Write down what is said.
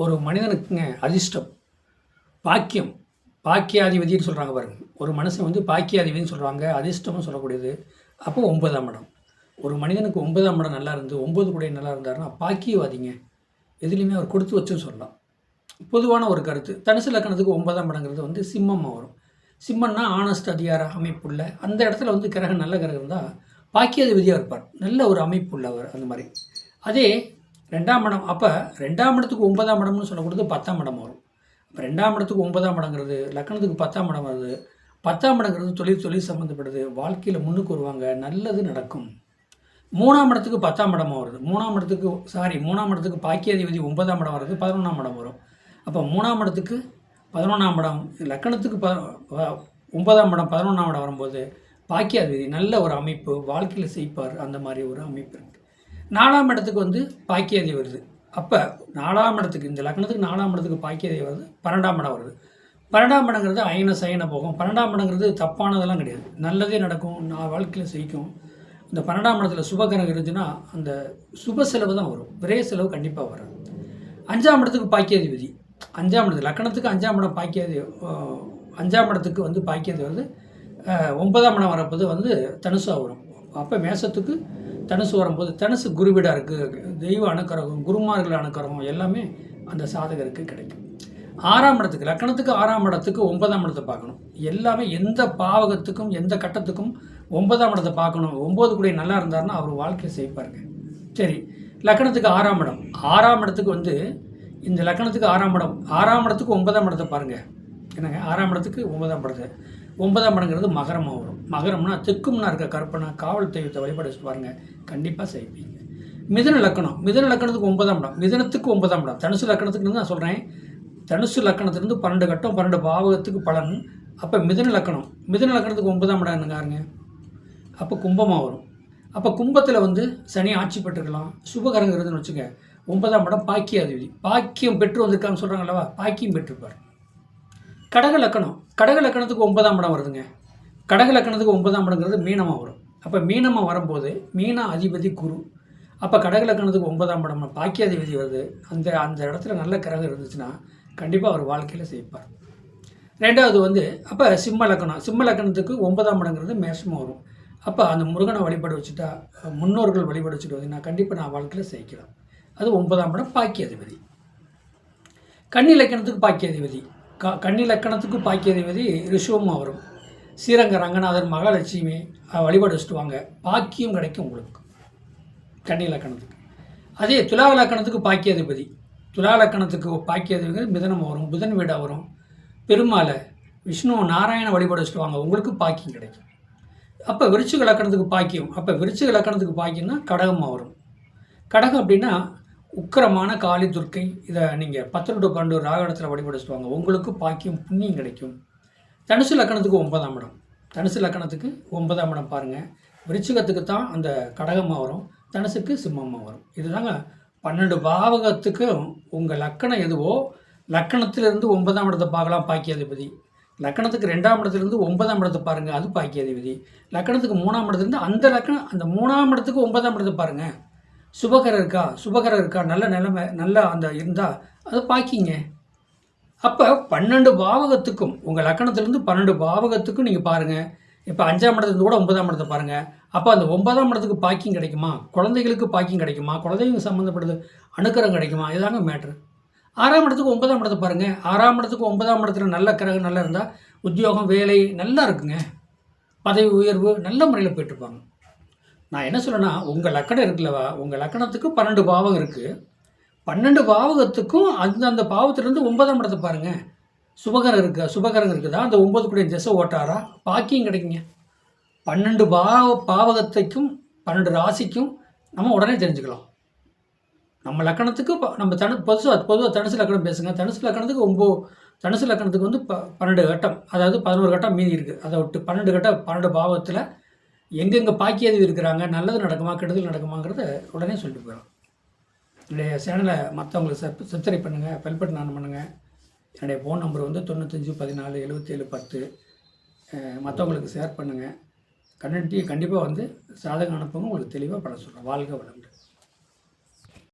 ஒரு மனிதனுக்குங்க அதிர்ஷ்டம் பாக்கியம். பாக்கியாதிபதினு சொல்கிறாங்க பாருங்க. ஒரு மனுஷன் வந்து பாக்கியாதிபதினு சொல்கிறாங்க அதிர்ஷ்டம்னு சொல்லக்கூடியது. அப்போ ஒன்பதாம் இடம். ஒரு மனிதனுக்கு ஒன்பதாம் இடம் நல்லா இருந்து ஒம்பது கூட நல்லா இருந்தாருன்னா பாக்கியவாதிங்க. எதுலேயுமே அவர் கொடுத்து வச்சுன்னு சொல்லலாம். பொதுவான ஒரு கருத்து. தனுசு லக்கணத்துக்கு ஒன்பதாம் இடங்கிறது வந்து சிம்மமாக வரும். சிம்மன்னா ஆனஸ்ட் அதிகார அமைப்புள்ள. அந்த இடத்துல வந்து கிரகம் நல்ல கிரகம் இருந்தால் பாக்கியாதிபதியாக இருப்பார். நல்ல ஒரு அமைப்புள்ளவர் அந்த மாதிரி. அதே ரெண்டாம் இடம் அப்போ ரெண்டாம் இடத்துக்கு ஒன்பதாம் இடம்னு சொல்லக்கூடியது பத்தாம் இடம் வரும். அப்போ ரெண்டாம் இடத்துக்கு ஒன்பதாம் இடங்கிறது லக்கணத்துக்கு பத்தாம் இடம் வருது. பத்தாம் இடங்கிறது தொழில் தொழில் சம்மந்தப்படுது வாழ்க்கையில் முன்னுக்கு வருவாங்க நல்லது நடக்கும். மூணாம் இடத்துக்கு பத்தாம் இடமா வருது. மூணாம் இடத்துக்கு சாரி மூணாம் இடத்துக்கு பாக்கியாதிபதி ஒன்பதாம் இடம் வருது பதினொன்றாம் இடம் வரும். அப்போ மூணாம் இடத்துக்கு பதினொன்றாம் இடம் லக்கணத்துக்கு ப ப- ஒன்பதாம் இடம் பதினொன்றாம் இடம் வரும்போது பாக்கியாதிபதி நல்ல ஒரு அமைப்பு வாழ்க்கையில் செய்ப்பார் அந்த மாதிரி ஒரு அமைப்பு இருக்குது நாலாம் இடத்துக்கு வந்து பாக்கியதை வருது. அப்போ நாலாம் இடத்துக்கு இந்த லக்னத்துக்கு நாலாம் இடத்துக்கு பாக்கியதை வருது பன்னெண்டாம் இடம் வருது. பன்னெண்டாம் இடங்கிறது அயன சயன போகும். பன்னெண்டாம் இடங்கிறது தப்பானதெல்லாம் கிடையாது. நல்லதே நடக்கும் நான் வாழ்க்கையில் செய்யும் இந்த பன்னெண்டாம் இடத்துல சுபகிரகம் இருந்துச்சுன்னா அந்த சுப செலவு தான் வரும். விரைய செலவு கண்டிப்பாக வரும் அஞ்சாம் இடத்துக்கு பாக்கியாதிபதி அஞ்சாம் இடத்து லக்கணத்துக்கு அஞ்சாம் இடம் பாக்கியாதி அஞ்சாம் இடத்துக்கு வந்து பாக்கியது வந்து ஒன்பதாம் இடம் வரப்போது வந்து தனுசாக வரும். அப்போ மேசத்துக்கு தனுசு வரும்போது தனுசு குருவிடாக இருக்குது தெய்வ அணுக்கரகம் குருமார்கள் அணுக்கரகம் எல்லாமே அந்த சாதகருக்கு கிடைக்கும். ஆறாம் இடத்துக்கு லக்கணத்துக்கு ஆறாம் இடத்துக்கு ஒன்பதாம் இடத்தை பார்க்கணும். எல்லாமே எந்த பாவகத்துக்கும் எந்த கட்டத்துக்கும் ஒன்பதாம் இடத்தை பார்க்கணும். ஒம்பது கூட நல்லா இருந்தாருன்னா அவர் வாழ்க்கையை செய்ப்பாருங்க சரி லக்கணத்துக்கு ஆறாம் இடம். ஆறாம் இடத்துக்கு வந்து இந்த லக்கணத்துக்கு ஆறாம் இடம் ஆறாம் இடத்துக்கு ஒன்பதாம் இடத்தை பாருங்கள் என்னங்க? ஆறாம் இடத்துக்கு ஒன்பதாம் இடத்தை ஒன்பதாம் இடங்கிறது மகரமாக வரும். மகரம்னா தெற்கும்னா இருக்க கற்பனை காவல் தெய்வத்தை வழிபாடு பாருங்கள் பாருங்க. கண்டிப்பாக செய்வீங்க. மிதன லக்கணம். மிதன லக்கணத்துக்கு ஒன்பதாம் இடம். மிதனத்துக்கு ஒன்பதாம் இடம். தனுசு லக்கணத்துக்கு நான் சொல்கிறேன் தனுசு லக்கணத்துலேருந்து பன்னெண்டு கட்டம் பன்னெண்டு பாவகத்துக்கு பலன். அப்போ மிதன லக்கணம். மிதன லக்கணத்துக்கு ஒன்பதாம் இடம் என்னங்காருங்க அப்போ கும்பமாக வரும். அப்போ கும்பத்தில் வந்து சனி ஆட்சி பெற்றுக்கலாம் சுபகரங்கிறதுன்னு வச்சுக்க ஒன்பதாம் இடம் பாக்கியாதிபதி. பாக்கியம் பெற்று வந்திருக்கான்னு சொல்கிறாங்க அல்லவா பாக்கியம் பெற்றிருப்பார். கடக லக்கணம். கடக லக்கணத்துக்கு ஒன்பதாம் இடம் வருதுங்க. கடக லக்கணத்துக்கு ஒன்பதாம் இடங்கிறது மீனமாக வரும். அப்போ மீனமாக வரும்போது மீன அதிபதி குரு. அப்போ கடக லக்கணத்துக்கு ஒன்பதாம் இடம் பாக்கியாதிபதி வருது. அந்த அந்த இடத்துல நல்ல கிரகம் இருந்துச்சுன்னா கண்டிப்பாக அவர் வாழ்க்கையில் செய்ப்பார் ரெண்டாவது வந்து அப்போ சிம்ம லக்கணம். சிம்ம லக்கணத்துக்கு ஒன்பதாம் இடங்கிறது மேஷமாக வரும். அப்போ அந்த முருகனை வழிபட வச்சுட்டா முன்னோர்கள் வழிபட வச்சுட்டு வந்தீங்கன்னா கண்டிப்பாக நான் வாழ்க்கையில் செய்யலாம் அது ஒன்பதாம் இடம் பாக்கியாதிபதி. கன்னி லக்கணத்துக்கு பாக்கியாதிபதி. க கன்னி லக்கணத்துக்கு பாக்கியாதிபதி ரிஷுவமாக வரும். ஸ்ரீரங்க ரங்கநாதர் மகாலட்சுமி வழிபாடு வச்சுட்டு வாங்க பாக்கியம் கிடைக்கும் உங்களுக்கு. கன்னி லக்கணத்துக்கு அதே துலா லக்கணத்துக்கு பாக்கியாதிபதி. துலா லக்கணத்துக்கு பாக்கியாதிபதி மிதனம் வரும் புதன் வீடாக வரும். பெருமாளை விஷ்ணு நாராயண வழிபாடு வச்சுட்டு வாங்க உங்களுக்கு பாக்கியம் கிடைக்கும். அப்போ விருச்சிக லக்கணத்துக்கு பாக்கியம். அப்போ விருச்சிக லக்கணத்துக்கு பாக்கியம்னா கடகமாக வரும். கடகம் அப்படின்னா உக்கிரமான காளி துர்க்கை. இதை நீங்கள் பத்து டு பன்னெண்டு ராகடத்தில் வழிபாடு வச்சுட்டு உங்களுக்கு பாக்கியம் புண்ணியம் கிடைக்கும். தனுசு லக்கணத்துக்கு ஒன்பதாம் இடம். தனுசு லக்கணத்துக்கு ஒன்பதாம் இடம் பாருங்கள் விருச்சிகத்துக்கு தான் அந்த கடகமாக வரும். தனுசுக்கு சிம்மமாக வரும். இதுதாங்க பன்னெண்டு பாவகத்துக்கும் உங்கள் லக்கணம் எதுவோ லக்கணத்திலிருந்து ஒன்பதாம் இடத்தை பார்க்கலாம் பாக்கியாதிபதி. லக்கணத்துக்கு ரெண்டாம் இடத்துலேருந்து ஒன்பதாம் இடத்தை பாருங்கள் அது பாக்கியாதிபதி. லக்கணத்துக்கு மூணாம் இடத்துலேருந்து அந்த லக்கணம் அந்த மூணாம் இடத்துக்கு ஒன்பதாம் இடத்தை பாருங்கள் சுபகரம் இருக்கா சுபகரம் இருக்கா நல்ல நிலைமை நல்லா அந்த இருந்தால் அது பாக்கிங்க. அப்போ பன்னெண்டு பாவகத்துக்கும் உங்கள் லக்கணத்துலேருந்து பன்னெண்டு பாவகத்துக்கும் நீங்கள் பாருங்கள் இப்போ அஞ்சாம் இடத்துலேருந்து கூட ஒன்பதாம் இடத்தை பாருங்கள் அப்போ அந்த ஒன்பதாம் இடத்துக்கு பாக்கிங் கிடைக்குமா? குழந்தைகளுக்கு பாக்கிங் கிடைக்குமா? குழந்தைங்க சம்மந்தப்பட்டது அணுக்கரம் கிடைக்குமா? இதுதாங்க மேட்ரு ஆறாம் இடத்துக்கு ஒன்பதாம் இடத்தை பாருங்கள் ஆறாம் இடத்துக்கு ஒன்பதாம் இடத்துல நல்ல கிரகம் நல்லா இருந்தால் உத்தியோகம் வேலை நல்லா இருக்குங்க. பதவி உயர்வு நல்ல முறையில் போயிட்டுருப்பாங்க நான் என்ன சொல்றேன்னா உங்கள் லக்கணம் இருக்குல்லவா? உங்கள் லக்கணத்துக்கு பன்னெண்டு பாவம் இருக்குது பன்னெண்டு பாவகத்துக்கும் அந்த அந்த பாவத்திலேருந்து ஒன்பதாம் இடத்தை பாருங்கள் சுபகரம் இருக்கா சுபகரம் இருக்குதா? அந்த ஒன்பது கூட திசை ஓட்டாரா? பாக்கியம் கிடைக்குங்க. பன்னெண்டு பாவ பாவகத்தைக்கும் பன்னெண்டு ராசிக்கும் நம்ம உடனே தெரிஞ்சுக்கலாம். நம்ம லக்கணத்துக்கு நம்ம தனு பொதுசாக பொதுவாக தனுசு லக்கணம் பேசுங்க. தனுசு லக்கணத்துக்கு ஒம்பது தனுசு லக்கணத்துக்கு வந்து ப பன்னெண்டு கட்டம் அதாவது பதினோரு கட்டம் மீதி இருக்குது அதை விட்டு பன்னெண்டு கட்டம் பன்னெண்டு பாவத்தில் எங்கெங்கே பாக்கியது இருக்கிறாங்க நல்லது நடக்குமா கெடுதல் நடக்குமாங்கிறத உடனே சொல்லிட்டு போயிடும் என்னுடைய சேனலை மற்றவங்களுக்கு சப் சப்ஸ்கிரைப் பண்ணுங்கள் பெல் பட்டன் ஆன் பண்ணுங்கள் என்னுடைய ஃபோன் நம்பர் வந்து தொண்ணூத்தஞ்சு பதினாலு எழுபத்தேழு பத்து. மற்றவங்களுக்கு ஷேர் பண்ணுங்கள் கண்டிப்பாக கண்டிப்பாக வந்து சாதகம் அனுப்புங்க உங்களுக்கு தெளிவாக பண்ண சொல்கிறேன் வாழ்க வளமுடன்.